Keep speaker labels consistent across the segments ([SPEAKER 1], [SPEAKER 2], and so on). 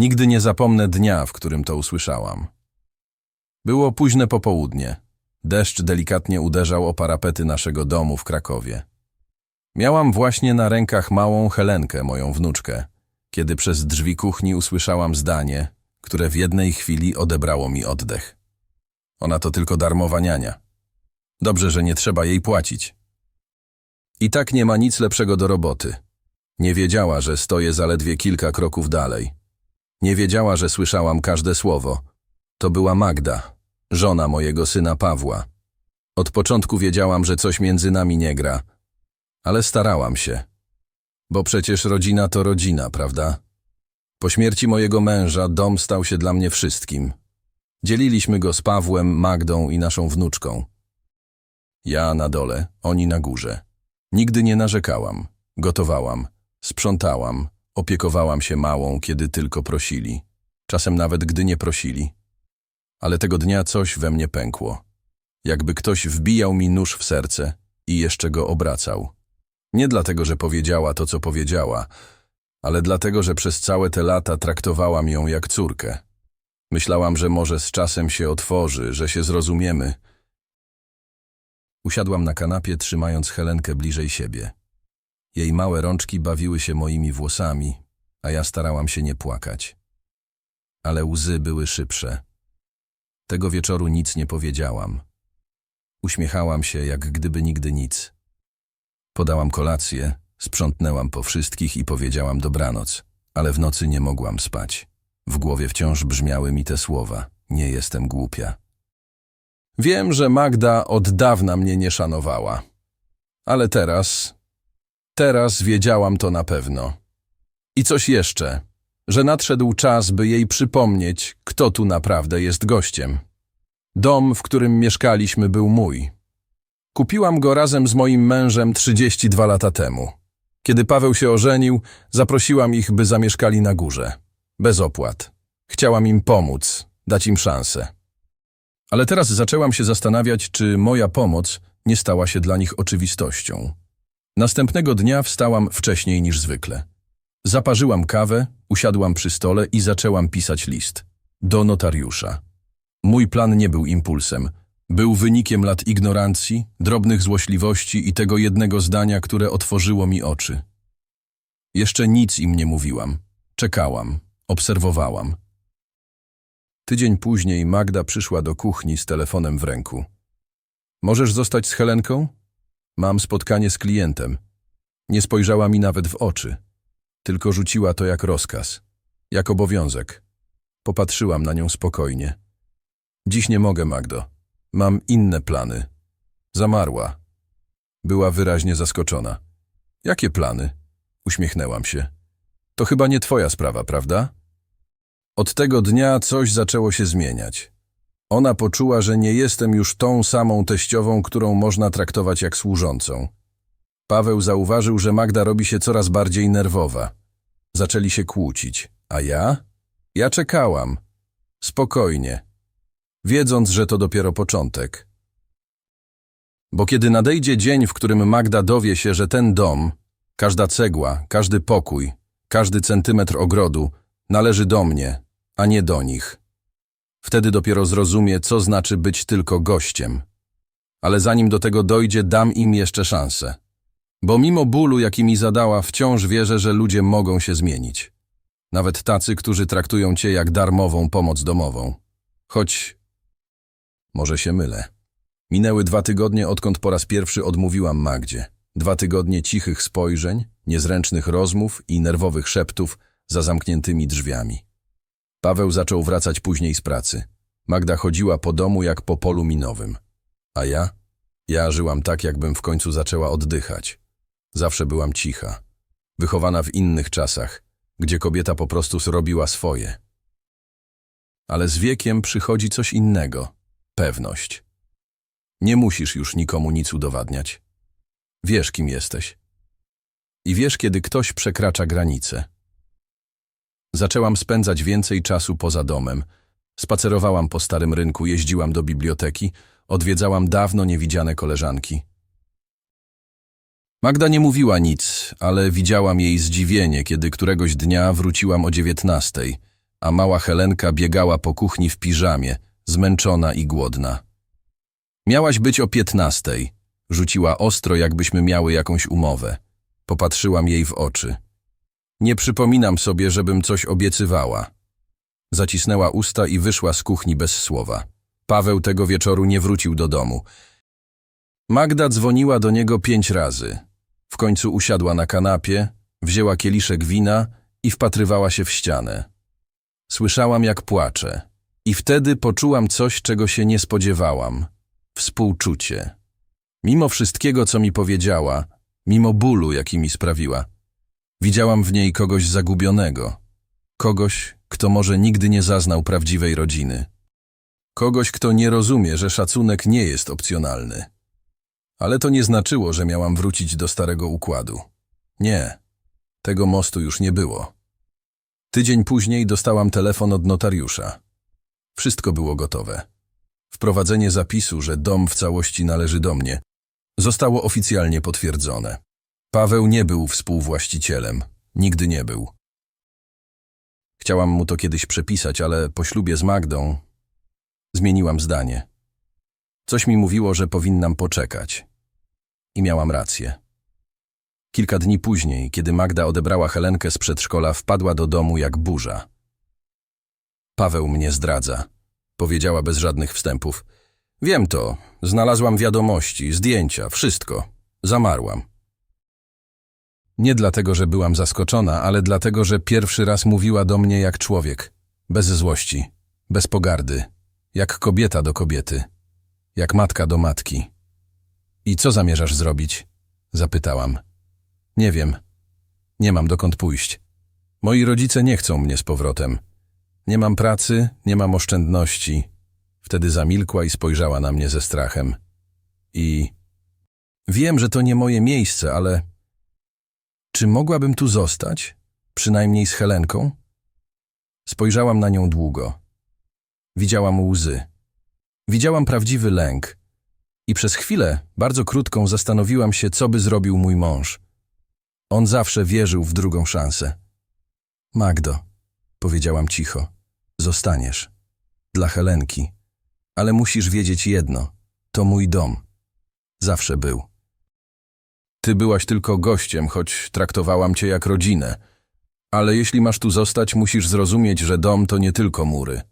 [SPEAKER 1] Nigdy nie zapomnę dnia, w którym to usłyszałam. Było późne popołudnie. Deszcz delikatnie uderzał o parapety naszego domu w Krakowie. Miałam właśnie na rękach małą Helenkę, moją wnuczkę, kiedy przez drzwi kuchni usłyszałam zdanie, które w jednej chwili odebrało mi oddech. Ona to tylko darmowa niania. Dobrze, że nie trzeba jej płacić. I tak nie ma nic lepszego do roboty. Nie wiedziała, że stoję zaledwie kilka kroków dalej. Nie wiedziała, że słyszałam każde słowo. To była Magda, żona mojego syna Pawła. Od początku wiedziałam, że coś między nami nie gra, ale starałam się. Bo przecież rodzina to rodzina, prawda? Po śmierci mojego męża dom stał się dla mnie wszystkim. Dzieliliśmy go z Pawłem, Magdą i naszą wnuczką. Ja na dole, oni na górze. Nigdy nie narzekałam. Gotowałam, sprzątałam, opiekowałam się małą, kiedy tylko prosili. Czasem nawet gdy nie prosili. Ale tego dnia coś we mnie pękło. Jakby ktoś wbijał mi nóż w serce i jeszcze go obracał. Nie dlatego, że powiedziała to, co powiedziała, ale dlatego, że przez całe te lata traktowałam ją jak córkę. Myślałam, że może z czasem się otworzy, że się zrozumiemy. Usiadłam na kanapie, trzymając Helenkę bliżej siebie. Jej małe rączki bawiły się moimi włosami, a ja starałam się nie płakać. Ale łzy były szybsze. Tego wieczoru nic nie powiedziałam. Uśmiechałam się, jak gdyby nigdy nic. Podałam kolację, sprzątnęłam po wszystkich i powiedziałam dobranoc, ale w nocy nie mogłam spać. W głowie wciąż brzmiały mi te słowa. Nie jestem głupia. Wiem, że Magda od dawna mnie nie szanowała. Ale teraz, teraz wiedziałam to na pewno. I coś jeszcze, że nadszedł czas, by jej przypomnieć, kto tu naprawdę jest gościem. Dom, w którym mieszkaliśmy, był mój. Kupiłam go razem z moim mężem 32 lata temu. Kiedy Paweł się ożenił, zaprosiłam ich, by zamieszkali na górze. Bez opłat. Chciałam im pomóc, dać im szansę. Ale teraz zaczęłam się zastanawiać, czy moja pomoc nie stała się dla nich oczywistością. Następnego dnia wstałam wcześniej niż zwykle. Zaparzyłam kawę, usiadłam przy stole i zaczęłam pisać list. Do notariusza. Mój plan nie był impulsem. Był wynikiem lat ignorancji, drobnych złośliwości i tego jednego zdania, które otworzyło mi oczy. Jeszcze nic im nie mówiłam. Czekałam, obserwowałam. Tydzień później Magda przyszła do kuchni z telefonem w ręku. Możesz zostać z Helenką? Mam spotkanie z klientem. Nie spojrzała mi nawet w oczy. Tylko rzuciła to jak rozkaz. Jak obowiązek. Popatrzyłam na nią spokojnie. Dziś nie mogę, Magdo. Mam inne plany. Zamarła. Była wyraźnie zaskoczona. Jakie plany? Uśmiechnęłam się. To chyba nie twoja sprawa, prawda? Od tego dnia coś zaczęło się zmieniać. Ona poczuła, że nie jestem już tą samą teściową, którą można traktować jak służącą. Paweł zauważył, że Magda robi się coraz bardziej nerwowa. Zaczęli się kłócić. A ja? Ja czekałam. Spokojnie. Wiedząc, że to dopiero początek. Bo kiedy nadejdzie dzień, w którym Magda dowie się, że ten dom, każda cegła, każdy pokój, każdy centymetr ogrodu należy do mnie, a nie do nich. Wtedy dopiero zrozumie, co znaczy być tylko gościem. Ale zanim do tego dojdzie, dam im jeszcze szansę. Bo mimo bólu, jaki mi zadała, wciąż wierzę, że ludzie mogą się zmienić. Nawet tacy, którzy traktują cię jak darmową pomoc domową. Choć może się mylę. Minęły dwa tygodnie, odkąd po raz pierwszy odmówiłam Magdzie. Dwa tygodnie cichych spojrzeń, niezręcznych rozmów i nerwowych szeptów za zamkniętymi drzwiami. Paweł zaczął wracać później z pracy. Magda chodziła po domu jak po polu minowym. A ja? Ja żyłam tak, jakbym w końcu zaczęła oddychać. Zawsze byłam cicha. Wychowana w innych czasach, gdzie kobieta po prostu zrobiła swoje. Ale z wiekiem przychodzi coś innego – pewność. Nie musisz już nikomu nic udowadniać. Wiesz, kim jesteś. I wiesz, kiedy ktoś przekracza granice. Zaczęłam spędzać więcej czasu poza domem. Spacerowałam po starym rynku, jeździłam do biblioteki, odwiedzałam dawno niewidziane koleżanki. Magda nie mówiła nic, ale widziałam jej zdziwienie, kiedy któregoś dnia wróciłam o dziewiętnastej, a mała Helenka biegała po kuchni w piżamie, zmęczona i głodna. Miałaś być o piętnastej. Rzuciła ostro, jakbyśmy miały jakąś umowę. Popatrzyłam jej w oczy. Nie przypominam sobie, żebym coś obiecywała. Zacisnęła usta i wyszła z kuchni bez słowa. Paweł tego wieczoru nie wrócił do domu. Magda dzwoniła do niego pięć razy. W końcu usiadła na kanapie, wzięła kieliszek wina i wpatrywała się w ścianę. Słyszałam, jak płacze. I wtedy poczułam coś, czego się nie spodziewałam. Współczucie. Mimo wszystkiego, co mi powiedziała, mimo bólu, jaki mi sprawiła, widziałam w niej kogoś zagubionego. Kogoś, kto może nigdy nie zaznał prawdziwej rodziny. Kogoś, kto nie rozumie, że szacunek nie jest opcjonalny. Ale to nie znaczyło, że miałam wrócić do starego układu. Nie, tego mostu już nie było. Tydzień później dostałam telefon od notariusza. Wszystko było gotowe. Wprowadzenie zapisu, że dom w całości należy do mnie, zostało oficjalnie potwierdzone. Paweł nie był współwłaścicielem. Nigdy nie był. Chciałam mu to kiedyś przepisać, ale po ślubie z Magdą zmieniłam zdanie. Coś mi mówiło, że powinnam poczekać. I miałam rację. Kilka dni później, kiedy Magda odebrała Helenkę z przedszkola, wpadła do domu jak burza. Paweł mnie zdradza, powiedziała bez żadnych wstępów. Wiem to, znalazłam wiadomości, zdjęcia, wszystko. Zamarłam. Nie dlatego, że byłam zaskoczona, ale dlatego, że pierwszy raz mówiła do mnie jak człowiek. Bez złości, bez pogardy, jak kobieta do kobiety, jak matka do matki. I co zamierzasz zrobić? Zapytałam. Nie wiem. Nie mam dokąd pójść. Moi rodzice nie chcą mnie z powrotem. Nie mam pracy, nie mam oszczędności. Wtedy zamilkła i spojrzała na mnie ze strachem. I wiem, że to nie moje miejsce, ale czy mogłabym tu zostać? Przynajmniej z Helenką? Spojrzałam na nią długo. Widziałam łzy. Widziałam prawdziwy lęk. I przez chwilę, bardzo krótką, zastanowiłam się, co by zrobił mój mąż. On zawsze wierzył w drugą szansę. Magdo, powiedziałam cicho, zostaniesz. Dla Helenki. Ale musisz wiedzieć jedno. To mój dom. Zawsze był. Ty byłaś tylko gościem, choć traktowałam cię jak rodzinę. Ale jeśli masz tu zostać, musisz zrozumieć, że dom to nie tylko mury.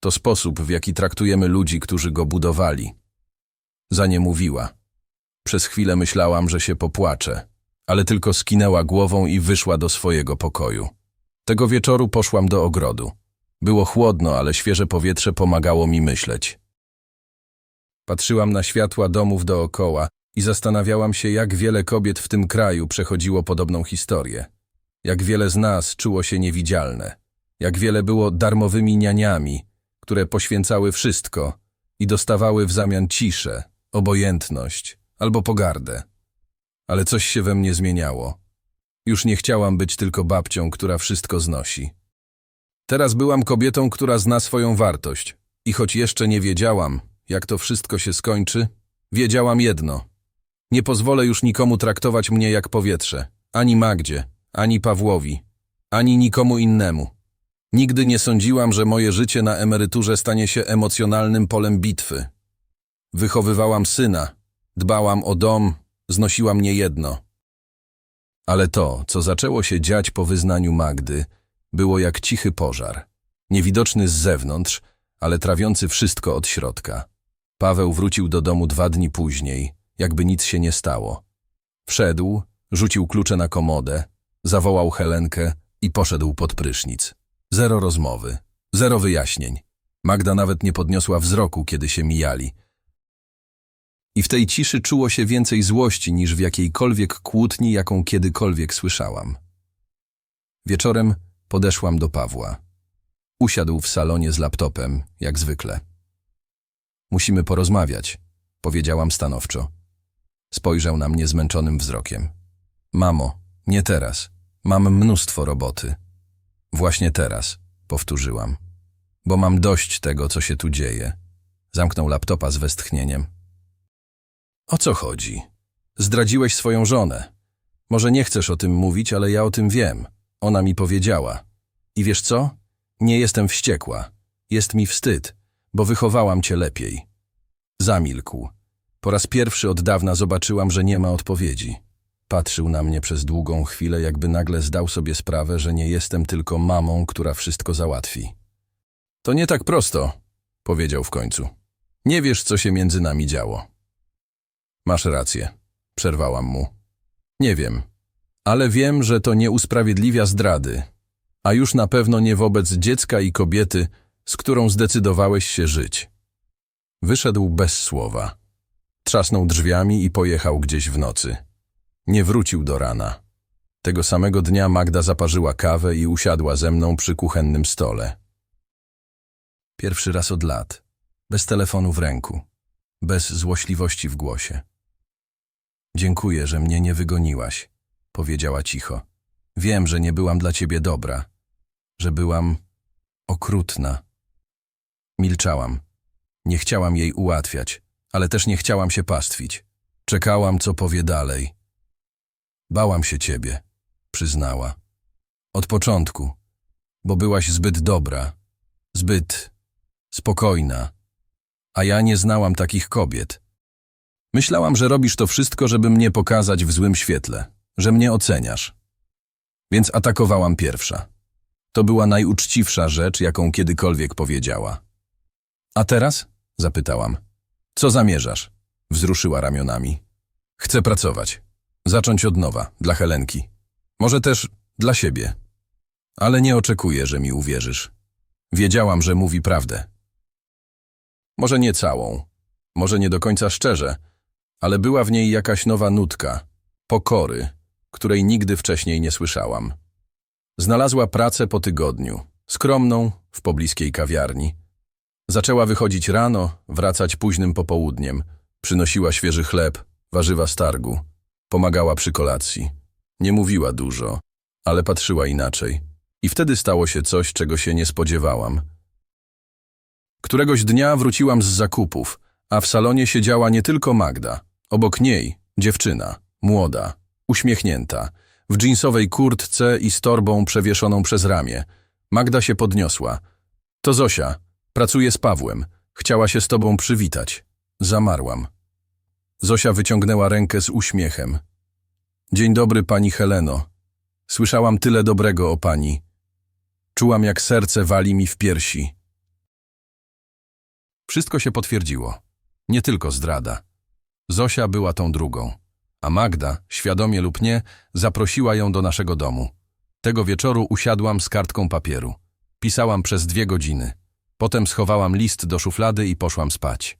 [SPEAKER 1] To sposób, w jaki traktujemy ludzi, którzy go budowali. Za nie mówiła. Przez chwilę myślałam, że się popłaczę, ale tylko skinęła głową i wyszła do swojego pokoju. Tego wieczoru poszłam do ogrodu. Było chłodno, ale świeże powietrze pomagało mi myśleć. Patrzyłam na światła domów dookoła i zastanawiałam się, jak wiele kobiet w tym kraju przechodziło podobną historię. Jak wiele z nas czuło się niewidzialne. Jak wiele było darmowymi nianiami, które poświęcały wszystko i dostawały w zamian ciszę, obojętność albo pogardę. Ale coś się we mnie zmieniało. Już nie chciałam być tylko babcią, która wszystko znosi. Teraz byłam kobietą, która zna swoją wartość. I choć jeszcze nie wiedziałam, jak to wszystko się skończy, wiedziałam jedno. Nie pozwolę już nikomu traktować mnie jak powietrze. Ani Magdzie, ani Pawłowi, ani nikomu innemu. Nigdy nie sądziłam, że moje życie na emeryturze stanie się emocjonalnym polem bitwy. Wychowywałam syna, dbałam o dom, znosiłam niejedno. Ale to, co zaczęło się dziać po wyznaniu Magdy, było jak cichy pożar. Niewidoczny z zewnątrz, ale trawiący wszystko od środka. Paweł wrócił do domu dwa dni później, jakby nic się nie stało. Wszedł, rzucił klucze na komodę, zawołał Helenkę i poszedł pod prysznic. Zero rozmowy, zero wyjaśnień. Magda nawet nie podniosła wzroku, kiedy się mijali. I w tej ciszy czuło się więcej złości niż w jakiejkolwiek kłótni, jaką kiedykolwiek słyszałam. Wieczorem podeszłam do Pawła. Usiadł w salonie z laptopem, jak zwykle. Musimy porozmawiać, powiedziałam stanowczo. Spojrzał na mnie zmęczonym wzrokiem. Mamo, nie teraz. Mam mnóstwo roboty. Właśnie teraz, powtórzyłam. Bo mam dość tego, co się tu dzieje. Zamknął laptopa z westchnieniem. O co chodzi? Zdradziłeś swoją żonę. Może nie chcesz o tym mówić, ale ja o tym wiem. Ona mi powiedziała. I wiesz co? Nie jestem wściekła. Jest mi wstyd, bo wychowałam cię lepiej. Zamilkł. Po raz pierwszy od dawna zobaczyłam, że nie ma odpowiedzi. Patrzył na mnie przez długą chwilę, jakby nagle zdał sobie sprawę, że nie jestem tylko mamą, która wszystko załatwi. To nie tak prosto, powiedział w końcu. Nie wiesz, co się między nami działo. Masz rację, przerwałam mu. Nie wiem, ale wiem, że to nie usprawiedliwia zdrady, a już na pewno nie wobec dziecka i kobiety, z którą zdecydowałeś się żyć. Wyszedł bez słowa. Trzasnął drzwiami i pojechał gdzieś w nocy. Nie wrócił do rana. Tego samego dnia Magda zaparzyła kawę i usiadła ze mną przy kuchennym stole. Pierwszy raz od lat. Bez telefonu w ręku. Bez złośliwości w głosie. Dziękuję, że mnie nie wygoniłaś, powiedziała cicho. Wiem, że nie byłam dla ciebie dobra, że byłam okrutna. Milczałam. Nie chciałam jej ułatwiać, ale też nie chciałam się pastwić. Czekałam, co powie dalej. Bałam się ciebie, przyznała. Od początku, bo byłaś zbyt dobra, zbyt spokojna, a ja nie znałam takich kobiet. Myślałam, że robisz to wszystko, żeby mnie pokazać w złym świetle, że mnie oceniasz. Więc atakowałam pierwsza. To była najuczciwsza rzecz, jaką kiedykolwiek powiedziała. A teraz? zapytałam. Co zamierzasz? Wzruszyła ramionami. Chcę pracować. Zacząć od nowa, dla Helenki. Może też dla siebie. Ale nie oczekuję, że mi uwierzysz. Wiedziałam, że mówi prawdę. Może nie całą, może nie do końca szczerze, ale była w niej jakaś nowa nutka, pokory, której nigdy wcześniej nie słyszałam. Znalazła pracę po tygodniu, skromną, w pobliskiej kawiarni. Zaczęła wychodzić rano, wracać późnym popołudniem. Przynosiła świeży chleb, warzywa z targu. Pomagała przy kolacji. Nie mówiła dużo, ale patrzyła inaczej. I wtedy stało się coś, czego się nie spodziewałam. Któregoś dnia wróciłam z zakupów, a w salonie siedziała nie tylko Magda. Obok niej dziewczyna, młoda, uśmiechnięta, w dżinsowej kurtce i z torbą przewieszoną przez ramię. Magda się podniosła. To Zosia, pracuję z Pawłem. Chciała się z tobą przywitać. Zamarłam. Zosia wyciągnęła rękę z uśmiechem. Dzień dobry, pani Heleno. Słyszałam tyle dobrego o pani. Czułam, jak serce wali mi w piersi. Wszystko się potwierdziło. Nie tylko zdrada. Zosia była tą drugą, a Magda, świadomie lub nie, zaprosiła ją do naszego domu. Tego wieczoru usiadłam z kartką papieru. Pisałam przez dwie godziny. Potem schowałam list do szuflady i poszłam spać.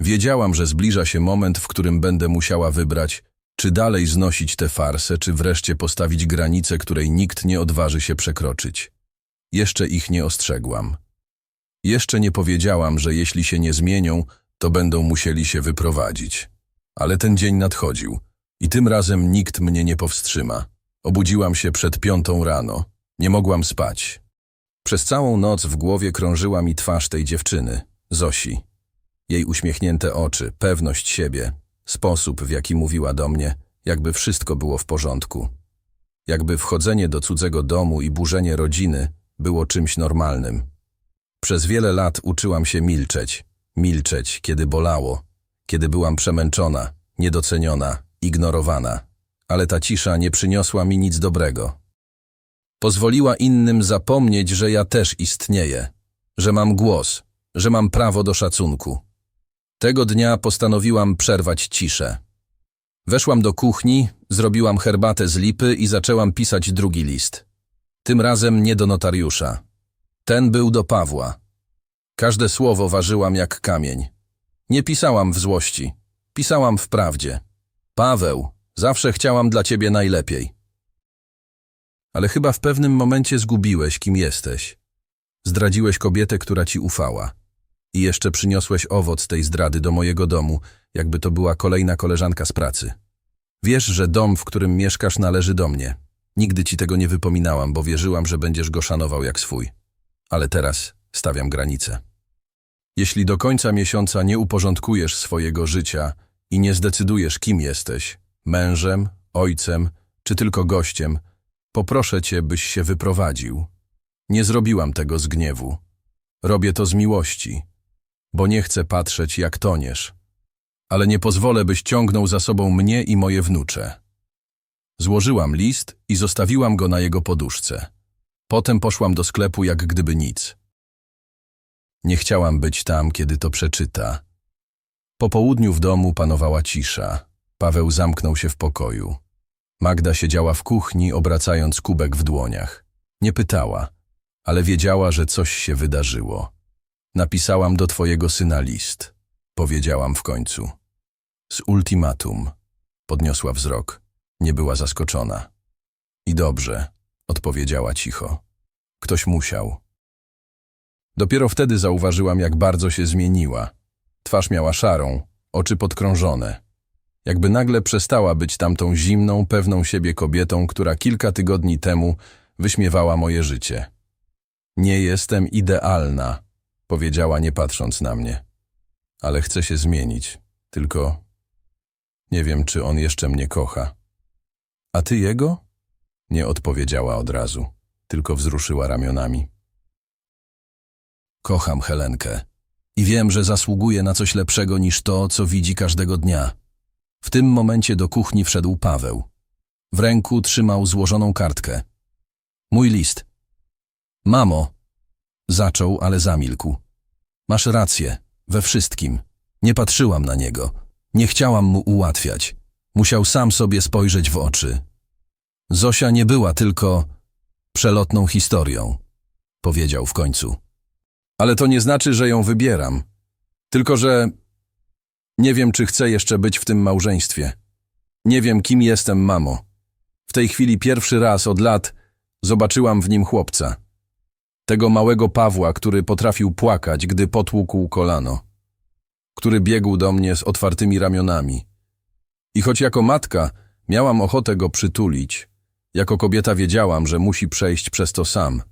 [SPEAKER 1] Wiedziałam, że zbliża się moment, w którym będę musiała wybrać, czy dalej znosić tę farsę, czy wreszcie postawić granicę, której nikt nie odważy się przekroczyć. Jeszcze ich nie ostrzegłam. Jeszcze nie powiedziałam, że jeśli się nie zmienią, to będą musieli się wyprowadzić. Ale ten dzień nadchodził i tym razem nikt mnie nie powstrzyma. Obudziłam się przed piątą rano. Nie mogłam spać. Przez całą noc w głowie krążyła mi twarz tej dziewczyny, Zosi. Jej uśmiechnięte oczy, pewność siebie, sposób, w jaki mówiła do mnie, jakby wszystko było w porządku. Jakby wchodzenie do cudzego domu i burzenie rodziny było czymś normalnym. Przez wiele lat uczyłam się milczeć, milczeć, kiedy bolało, kiedy byłam przemęczona, niedoceniona, ignorowana. Ale ta cisza nie przyniosła mi nic dobrego. Pozwoliła innym zapomnieć, że ja też istnieję, że mam głos, że mam prawo do szacunku. Tego dnia postanowiłam przerwać ciszę. Weszłam do kuchni, zrobiłam herbatę z lipy i zaczęłam pisać drugi list. Tym razem nie do notariusza. Ten był do Pawła. Każde słowo ważyłam jak kamień. Nie pisałam w złości, pisałam w prawdzie. Paweł, zawsze chciałam dla ciebie najlepiej. Ale chyba w pewnym momencie zgubiłeś, kim jesteś. Zdradziłeś kobietę, która ci ufała. I jeszcze przyniosłeś owoc tej zdrady do mojego domu, jakby to była kolejna koleżanka z pracy. Wiesz, że dom, w którym mieszkasz, należy do mnie. Nigdy ci tego nie wypominałam, bo wierzyłam, że będziesz go szanował jak swój. Ale teraz stawiam granicę. Jeśli do końca miesiąca nie uporządkujesz swojego życia i nie zdecydujesz, kim jesteś, mężem, ojcem czy tylko gościem, poproszę cię, byś się wyprowadził. Nie zrobiłam tego z gniewu. Robię to z miłości, bo nie chcę patrzeć, jak toniesz. Ale nie pozwolę, byś ciągnął za sobą mnie i moje wnucze. Złożyłam list i zostawiłam go na jego poduszce. Potem poszłam do sklepu, jak gdyby nic. Nie chciałam być tam, kiedy to przeczyta. Po południu w domu panowała cisza. Paweł zamknął się w pokoju. Magda siedziała w kuchni, obracając kubek w dłoniach. Nie pytała, ale wiedziała, że coś się wydarzyło. Napisałam do twojego syna list. Powiedziałam w końcu. Z ultimatum. Podniosła wzrok. Nie była zaskoczona. I dobrze, odpowiedziała cicho. Ktoś musiał. Dopiero wtedy zauważyłam, jak bardzo się zmieniła. Twarz miała szarą, oczy podkrążone. Jakby nagle przestała być tamtą zimną, pewną siebie kobietą, która kilka tygodni temu wyśmiewała moje życie. Nie jestem idealna, powiedziała nie patrząc na mnie. Ale chcę się zmienić, tylko nie wiem, czy on jeszcze mnie kocha. A ty jego? Nie odpowiedziała od razu, tylko wzruszyła ramionami. Kocham Helenkę i wiem, że zasługuje na coś lepszego niż to, co widzi każdego dnia. W tym momencie do kuchni wszedł Paweł. W ręku trzymał złożoną kartkę. Mój list. Mamo, zaczął, ale zamilkł. Masz rację, we wszystkim. Nie patrzyłam na niego. Nie chciałam mu ułatwiać. Musiał sam sobie spojrzeć w oczy. Zosia nie była tylko przelotną historią, powiedział w końcu. Ale to nie znaczy, że ją wybieram. Tylko, że nie wiem, czy chcę jeszcze być w tym małżeństwie. Nie wiem, kim jestem, mamo. W tej chwili pierwszy raz od lat zobaczyłam w nim chłopca. Tego małego Pawła, który potrafił płakać, gdy potłukł kolano. Który biegł do mnie z otwartymi ramionami. I choć jako matka miałam ochotę go przytulić, jako kobieta wiedziałam, że musi przejść przez to sam.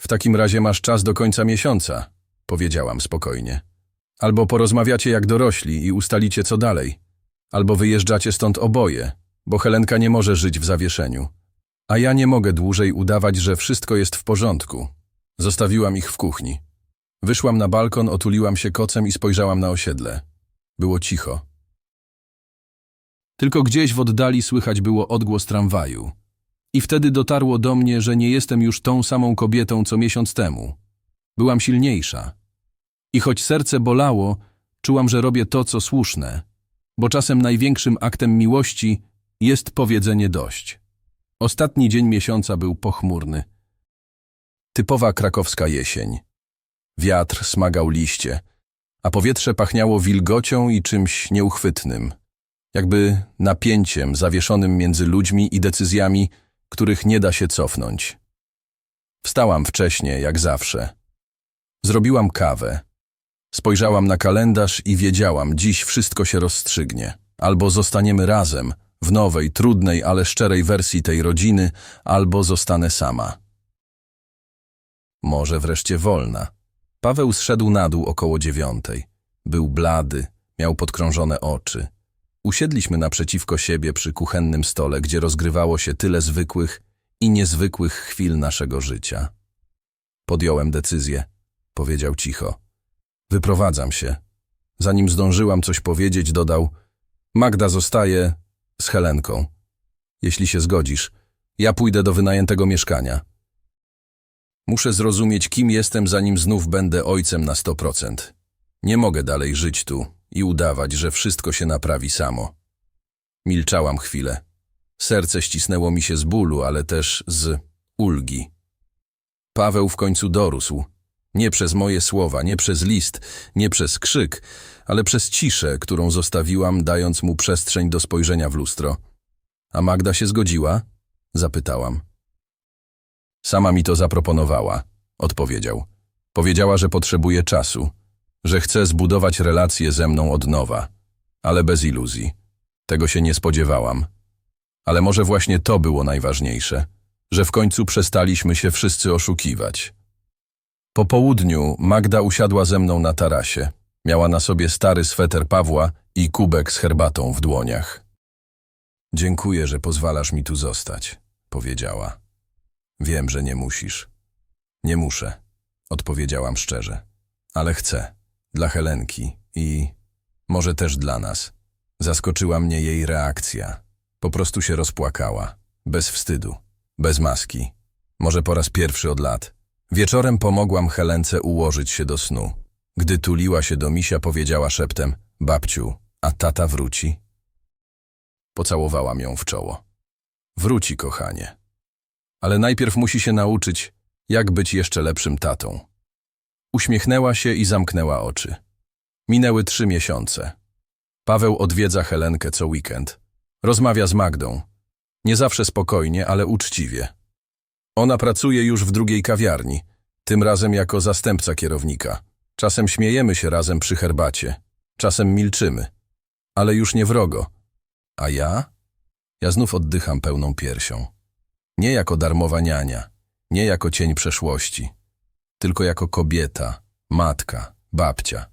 [SPEAKER 1] W takim razie masz czas do końca miesiąca, powiedziałam spokojnie. Albo porozmawiacie jak dorośli i ustalicie co dalej. Albo wyjeżdżacie stąd oboje, bo Helenka nie może żyć w zawieszeniu. A ja nie mogę dłużej udawać, że wszystko jest w porządku. Zostawiłam ich w kuchni. Wyszłam na balkon, otuliłam się kocem i spojrzałam na osiedle. Było cicho. Tylko gdzieś w oddali słychać było odgłos tramwaju. I wtedy dotarło do mnie, że nie jestem już tą samą kobietą, co miesiąc temu. Byłam silniejsza. I choć serce bolało, czułam, że robię to, co słuszne, bo czasem największym aktem miłości jest powiedzenie dość. Ostatni dzień miesiąca był pochmurny. Typowa krakowska jesień. Wiatr smagał liście, a powietrze pachniało wilgocią i czymś nieuchwytnym, jakby napięciem zawieszonym między ludźmi i decyzjami, których nie da się cofnąć. Wstałam wcześnie, jak zawsze. Zrobiłam kawę. Spojrzałam na kalendarz i wiedziałam, dziś wszystko się rozstrzygnie. Albo zostaniemy razem, w nowej, trudnej, ale szczerej wersji tej rodziny, albo zostanę sama. Może wreszcie wolna. Paweł zszedł na dół około dziewiątej. Był blady, miał podkrążone oczy. Usiedliśmy naprzeciwko siebie przy kuchennym stole, gdzie rozgrywało się tyle zwykłych i niezwykłych chwil naszego życia. Podjąłem decyzję, powiedział cicho. Wyprowadzam się. Zanim zdążyłam coś powiedzieć, dodał Magda zostaje z Helenką. Jeśli się zgodzisz, ja pójdę do wynajętego mieszkania. Muszę zrozumieć, kim jestem, zanim znów będę ojcem na sto procent. Nie mogę dalej żyć tu i udawać, że wszystko się naprawi samo. Milczałam chwilę. Serce ścisnęło mi się z bólu, ale też z ulgi. Paweł w końcu dorósł. Nie przez moje słowa, nie przez list, nie przez krzyk, ale przez ciszę, którą zostawiłam, dając mu przestrzeń do spojrzenia w lustro. A Magda się zgodziła? Zapytałam. Sama mi to zaproponowała, odpowiedział. Powiedziała, że potrzebuje czasu, że chce zbudować relacje ze mną od nowa, ale bez iluzji. Tego się nie spodziewałam. Ale może właśnie to było najważniejsze, że w końcu przestaliśmy się wszyscy oszukiwać. Po południu Magda usiadła ze mną na tarasie. Miała na sobie stary sweter Pawła i kubek z herbatą w dłoniach. Dziękuję, że pozwalasz mi tu zostać, powiedziała. Wiem, że nie musisz. Nie muszę, odpowiedziałam szczerze. Ale chcę. Dla Helenki i może też dla nas. Zaskoczyła mnie jej reakcja. Po prostu się rozpłakała. Bez wstydu. Bez maski. Może po raz pierwszy od lat. Wieczorem pomogłam Helence ułożyć się do snu. Gdy tuliła się do misia, powiedziała szeptem – babciu, a tata wróci? Pocałowałam ją w czoło. Wróci, kochanie. Ale najpierw musi się nauczyć, jak być jeszcze lepszym tatą. Uśmiechnęła się i zamknęła oczy. Minęły trzy miesiące. Paweł odwiedza Helenkę co weekend. Rozmawia z Magdą. Nie zawsze spokojnie, ale uczciwie. Ona pracuje już w drugiej kawiarni, tym razem jako zastępca kierownika. Czasem śmiejemy się razem przy herbacie, czasem milczymy, ale już nie wrogo. A ja? Ja znów oddycham pełną piersią. Nie jako darmowa niania, nie jako cień przeszłości, tylko jako kobieta, matka, babcia,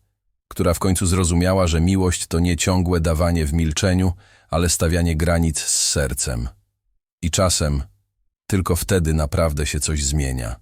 [SPEAKER 1] która w końcu zrozumiała, że miłość to nie ciągłe dawanie w milczeniu, ale stawianie granic z sercem. I czasem tylko wtedy naprawdę się coś zmienia.